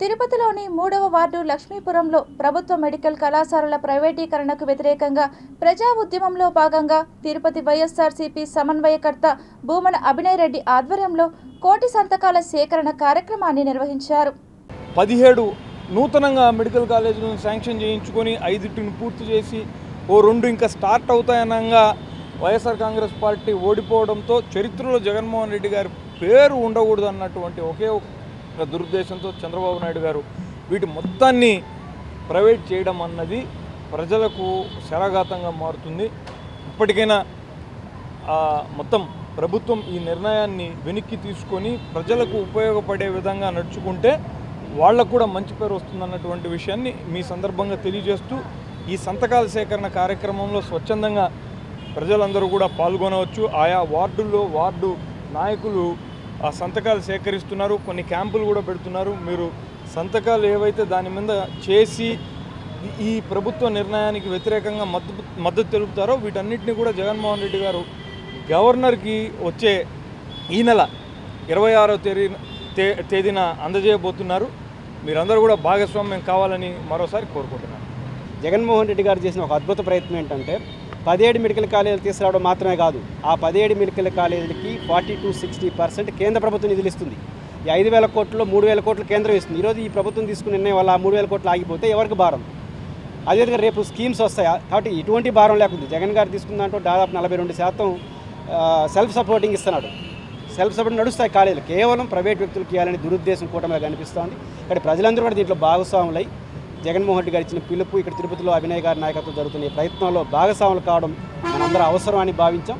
తిరుపతిలోని మూడవ వార్డు లక్ష్మీపురంలో ప్రభుత్వ మెడికల్ కళాశాలల ప్రైవేటీకరణకు వ్యతిరేకంగా ప్రజా ఉద్యమంలో భాగంగా తిరుపతి వైఎస్ఆర్సీపీ సమన్వయకర్త భూమన అభినయ్ రెడ్డి ఆధ్వర్యంలో కోటి సంతకాల సేకరణ కార్యక్రమాన్ని నిర్వహించారు. పదిహేడు నూతనంగా మెడికల్ కాలేజీలను శాంక్షన్ చేయించుకొని ఐదుటిని పూర్తి చేసి ఓ రెండు ఇంకా స్టార్ట్ అవుతాయనగా వైఎస్ఆర్ కాంగ్రెస్ పార్టీ ఓడిపోవడంతో చరిత్రలో జగన్మోహన్ రెడ్డి గారి పేరు ఉండకూడదు అన్నటువంటి ఒకే ఒక దురుద్దేశంతో చంద్రబాబు నాయుడు గారు వీటి మొత్తాన్ని ప్రైవేట్ చేయడం అన్నది ప్రజలకు శరాఘాతంగా మారుతుంది. ఇప్పటికైనా మొత్తం ప్రభుత్వం ఈ నిర్ణయాన్ని వెనక్కి తీసుకొని ప్రజలకు ఉపయోగపడే విధంగా నడుచుకుంటే వాళ్ళకు కూడా మంచి పేరు వస్తుందన్నటువంటి విషయాన్ని మీ సందర్భంగా తెలియజేస్తూ ఈ సంతకాల సేకరణ కార్యక్రమంలో స్వచ్ఛందంగా ప్రజలందరూ కూడా పాల్గొనవచ్చు. ఆయా వార్డుల్లో వార్డు నాయకులు ఆ సంతకాలు సేకరిస్తున్నారు కొన్ని క్యాంపులు కూడా పెడుతున్నారు. మీరు సంతకాలు ఏవైతే దాని మీద చేసి ఈ- ప్రభుత్వ నిర్ణయానికి వ్యతిరేకంగా మద్దతు మద్దతు తెలుపుతారో వీటన్నిటిని కూడా జగన్మోహన్ రెడ్డి గారు గవర్నర్కి వచ్చే ఈ నెల ఇరవై ఆరో తేదీ తే- తేదీన అందజేయబోతున్నారు. మీరందరూ కూడా భాగస్వామ్యం కావాలని మరోసారి కోరుకుంటున్నాను. జగన్మోహన్ రెడ్డి గారు చేసిన ఒక అద్భుత ప్రయత్నం ఏంటంటే పదిహేడు మెడికల్ కాలేజీలు తీసుకురావడం మాత్రమే కాదు ఆ పదిహేడు మెడికల్ కాలేజీలకి ఫార్టీ టు సిక్స్టీ పర్సెంట్ కేంద్ర ప్రభుత్వం నిధులు ఇస్తుంది. ఈ ఐదు వేల కోట్లలో మూడు వేల కోట్లు కేంద్రం ఇస్తుంది. ఈరోజు ఈ ప్రభుత్వం తీసుకున్న నిర్ణయం వల్ల ఆ మూడు వేల కోట్లు ఆగిపోతే ఎవరికి భారం? అదేవిధంగా రేపు స్కీమ్స్ వస్తాయి? కాబట్టి ఎటువంటి భారం లేకుండా జగన్ గారు తీసుకున్న దాంట్లో దాదాపు నలభై రెండు శాతం సెల్ఫ్ సపోర్టింగ్ ఇస్తున్నాడు. సెల్ఫ్ సపోర్ట్ నడుస్తాయి కాలేజీలు. కేవలం ప్రైవేట్ వ్యక్తులకు ఇవ్వాలని దురుద్దేశం కూటమిగా కనిపిస్తోంది. ఇక్కడ ప్రజలందరూ కూడా దీంట్లో భాగస్వాములై జగన్మోహన్ రెడ్డి గారు ఇచ్చిన పిలుపు ఇక్కడ తిరుపతిలో అభినయ్ గారి నాయకత్వం జరుగుతున్న ఈ ప్రయత్నంలో భాగస్వాములు కావడం మనందరూ అవసరం అని భావించాం.